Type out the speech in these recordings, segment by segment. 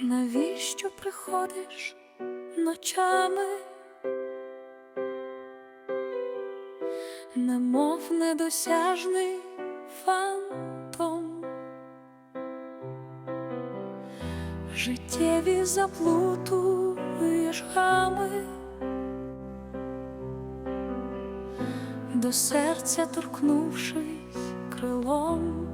Навіщо приходиш ночами, немов недосяжний фантом, життєві заплутуєш гами, до серця торкнувшись крилом.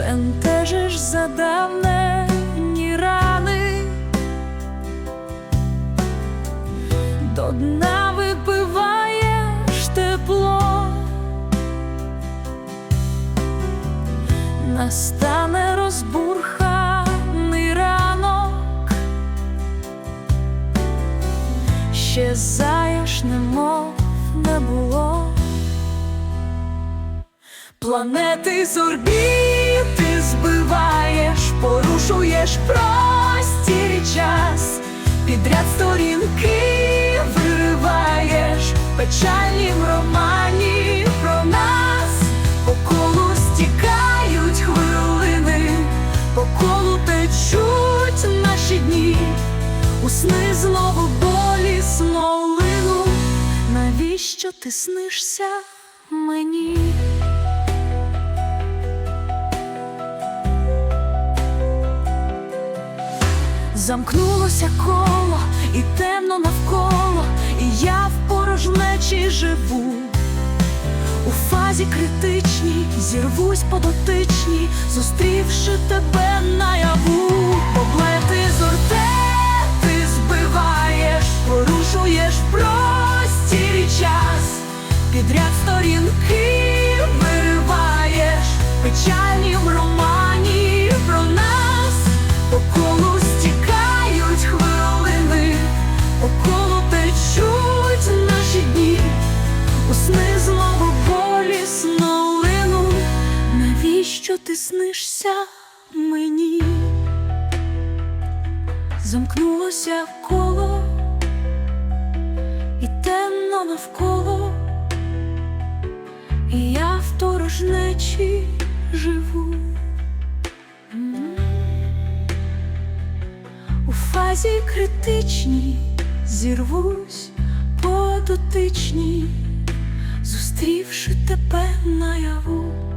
Бентежиш задавнені рани, до дна випиваєш тепло, настане розбурханий ранок, щезаєш, немов не було. Планети з орбіти збиваєш, порушуєш простір час, підряд сторінки вириваєш, в романі про нас, по колу стікають хвилини, по колу течуть наші дні, у сни знову болісно лину, навіщо ти снишся мені? Замкнулося коло і темно навколо, і я в порожнечі живу. У фазі критичній зірвусь по дотичній, зустрівши тебе наяву, Поблети з орбіти збиваєш, порушуєш простір і час, підряд сторінки вириваєш, в снишся мені? Замкнулося коло і темно навколо, і я в порожнечі живу. У фазі критичній зірвусь по дотичній, зустрівши тебе наяву.